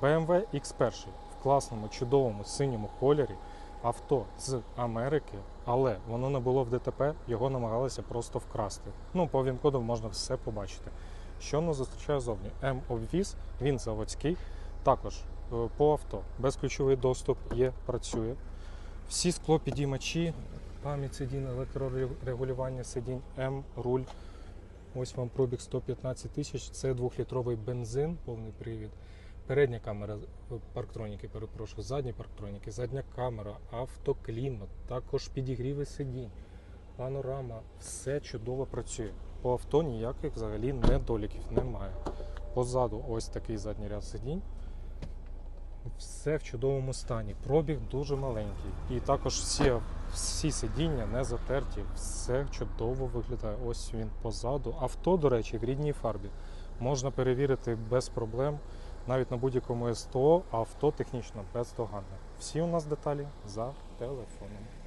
BMW X1 в класному, чудовому синьому кольорі. Авто з Америки, але воно не було в ДТП, його намагалися просто вкрасти. Ну, по він-коду можна все побачити. Що нас зустрічає зовні? М-обвіз, він заводський. Також е, по авто безключовий доступ є, працює. Всі склопідіймачі, пам'ять сидінь, електрорегулювання сидінь, М-руль. Ось вам пробіг 115 тисяч. Це двохлітровий бензин, повний привід. Передня камера е, парктроніки, перепрошую, задні парктроніки, задня камера, автоклімат, також підігріви сидінь, панорама, все чудово працює. По авто ніяких взагалі недоліків немає. Позаду ось такий задній ряд сидінь. Все в чудовому стані. Пробіг дуже маленький. І також всі, всі сидіння не затерті, все чудово виглядає. Ось він позаду. Авто, до речі, в рідній фарбі. Можна перевірити без проблем. Навіть на будь-якому СТО авто технічно бездоганне. Всі у нас деталі за телефоном.